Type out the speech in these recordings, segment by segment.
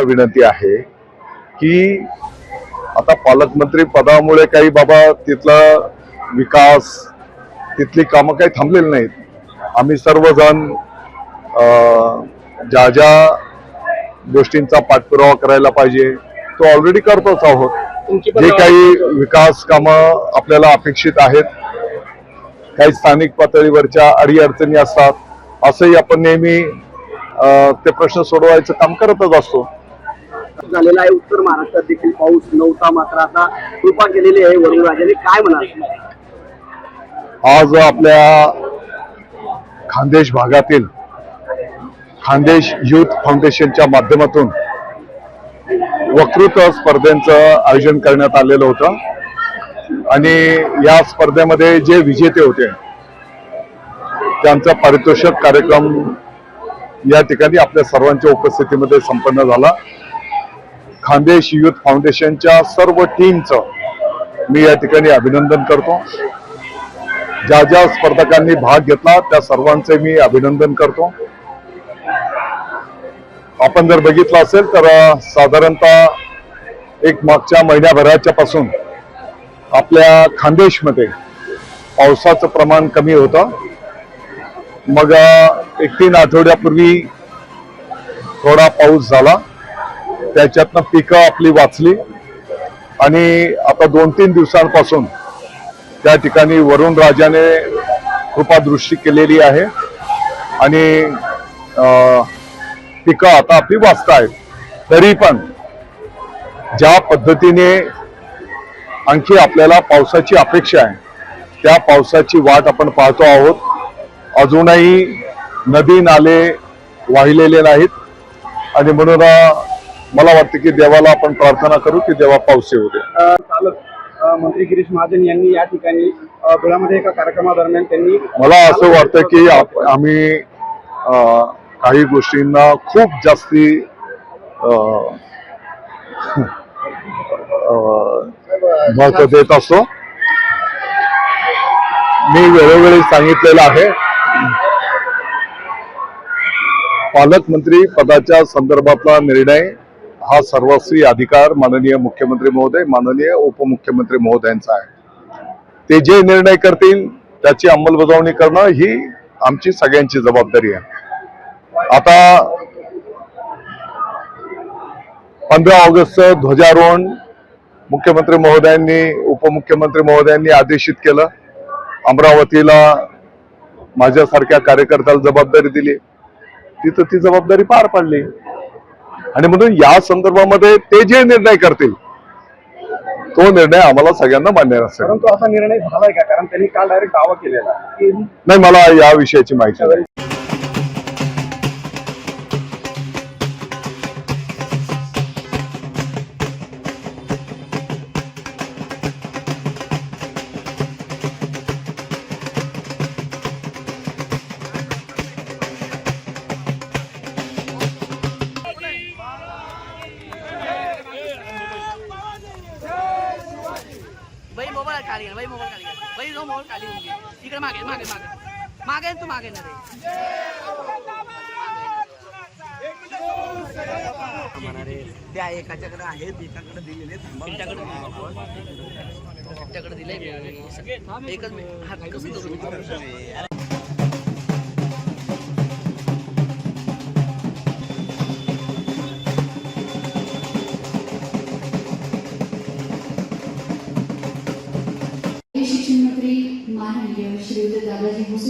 विनंती आहे की आता पालकमंत्री पदामुळे काही बाबा तिथला विकास तिथली कामं काही थांबलेली नाहीत. आम्ही सर्वजण ज्या ज्या गोष्टींचा पाठपुरावा करायला पाहिजे तो ऑलरेडी करतोच आहोत. जे काही विकास कामं आपल्याला अपेक्षित आहेत काही स्थानिक पातळीवरच्या अडीअडचणी असतात असंही आपण नेहमी ते प्रश्न सोडवायचं काम करतच असतो. झालेला आहे. उत्तर महाराष्ट्रात देखील पाऊस नव्हता मात्र आता कृपा केलेली आहे. वरुणराजाने काय म्हणाल? आज आपल्या खानदेश भागातील खानदेश युथ फाउंडेशनच्या माध्यमातून वक्तृत्व स्पर्धेचं आयोजन करण्यात आलेलं होतं. आणि या स्पर्धेमध्ये जे विजेते होते त्यांचा पारितोषिक कार्यक्रम या ठिकाणी आपल्या सर्वांच्या उपस्थितीमध्ये संपन्न झाला. खानदेश युथ फाउंडेशनच्या सर्व टीमचं मी या ठिकाणी अभिनंदन करतो. ज्या ज्या स्पर्धकांनी भाग घेतला त्या सर्वांचे मी अभिनंदन करतो. आपण जर बघितलं असेल तर साधारणतः एक मागच्या महिन्याभराच्या पासून आपल्या खानदेशमध्ये पावसाचं प्रमाण कमी होतं. मग एक तीन आठवड्यापूर्वी थोडा पाऊस झाला. त्याच्यातनं पिकं आपली वाचली. आणि आता दोन तीन दिवसांपासून त्या ठिकाणी वरुण राजाने कृपादृष्टी केलेली आहे. आणि पिकं आता आपली वाचत आहेत तरी पण ज्या पद्धतीने आणखी आपल्याला पावसाची अपेक्षा आहे त्या पावसाची वाट आपण पाहतो आहोत. अजूनही नदी नाले वाहिलेले नाहीत. आणि म्हणून मला वाटतं की देवाला आपण प्रार्थना करू की देवा चालक अ, मंत्री गिरीश महाजन यांनी या ठिकाणी धुळ्यामध्ये एका कार्यक्रमादरम्यान त्यांनी मला असं वाटतं की आम्ही काही गोष्टींना खूप जास्ती महत्त्व देत असतो. मी वेळोवेळी सांगितलेलं आहे. पालकमंत्री पदाच्या संदर्भातला निर्णय हा सर्वस्वी अधिकार माननीय मुख्यमंत्री महोदय माननीय उपमुख्यमंत्री महोदयांचा आहे. ते जे निर्णय करतील त्याची अंमलबजावणी करणं ही आमची सगळ्यांची जबाबदारी आहे. आता पंधरा ऑगस्ट ध्वजारोहण मुख्यमंत्री महोदयांनी उपमुख्यमंत्री महोदयांनी आदेशित केलं. अमरावतीला माझ्यासारख्या कार्यकर्त्याला जबाबदारी दिली. तिथं ती जबाबदारी पार पाडली. आणि म्हणून या संदर्भामध्ये ते जे निर्णय करतील तो निर्णय आम्हाला सगळ्यांना मान्य असेल परंतु असा निर्णय झालाय का? कारण त्यांनी काल डायरेक्ट दावा केलेला की नाही मला या विषयाची माहिती नाही. बाई मोबाईल खाली घे बाई जो मोबाईल खाली होऊन घे इकडे मागे मागे मागे। मागे तू मागे ना रे। त्या एकाच्याकडे आहेत एकाकडे दिलेले तुमच्याकडे दिले एकच. हा, कसं करू?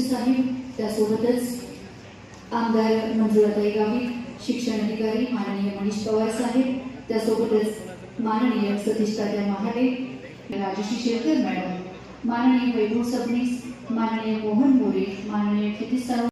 दादाजी साहेब त्यासोबतच आमदार मंजुळाताई गावित शिक्षण अधिकारी माननीय मनीष पवार साहेब त्यासोबतच माननीय सतीश तात्या महाडे राजश्री शेळकर मॅडम माननीय वैभव सबनीस माननीय मोहन मोरे माननीय क्षितिज सावंत